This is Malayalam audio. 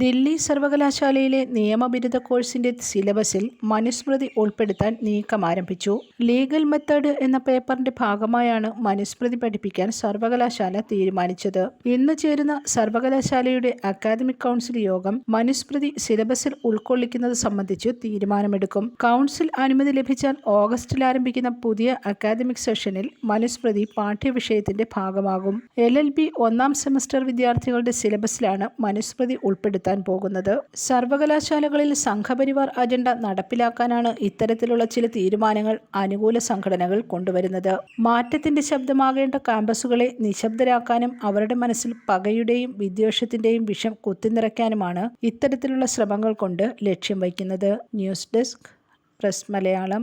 ദില്ലി സർവകലാശാലയിലെ നിയമബിരുദ കോഴ്സിന്റെ സിലബസിൽ മനുസ്മൃതി ഉൾപ്പെടുത്താൻ നീക്കം ആരംഭിച്ചു. ലീഗൽ മെത്തേഡ് എന്ന പേപ്പറിന്റെ ഭാഗമായാണ് മനുസ്മൃതി പഠിപ്പിക്കാൻ സർവകലാശാല തീരുമാനിച്ചത്. ഇന്ന് ചേരുന്ന സർവകലാശാലയുടെ അക്കാദമിക് കൗൺസിൽ യോഗം മനുസ്മൃതി സിലബസിൽ ഉൾക്കൊള്ളിക്കുന്നത് സംബന്ധിച്ച് തീരുമാനമെടുക്കും. കൗൺസിൽ അനുമതി ലഭിച്ചാൽ ഓഗസ്റ്റിൽ ആരംഭിക്കുന്ന പുതിയ അക്കാദമിക് സെഷനിൽ മനുസ്മൃതി പാഠ്യവിഷയത്തിന്റെ ഭാഗമാകും. എൽ ഒന്നാം സെമസ്റ്റർ വിദ്യാർത്ഥികളുടെ സിലബസിലാണ് മനുസ്മൃതി ഉൾപ്പെടുത്താൻ പോകുന്നത്. സർവകലാശാലകളിൽ സംഘപരിവാർ അജണ്ട നടപ്പിലാക്കാനാണ് ഇത്തരത്തിലുള്ള ചില തീരുമാനങ്ങൾ അനുകൂല സംഘടനകൾ കൊണ്ടുവരുന്നത്. മാറ്റത്തിന്റെ ശബ്ദമാകേണ്ട ക്യാമ്പസുകളെ നിശബ്ദരാക്കാനും അവരുടെ മനസ്സിൽ പകയുടെയും വിദ്വേഷത്തിന്റെയും വിഷം കുത്തിനിറയ്ക്കാനുമാണ് ഇത്തരത്തിലുള്ള ശ്രമങ്ങൾ കൊണ്ട് ലക്ഷ്യം വയ്ക്കുന്നത്. News desk press Malayalam.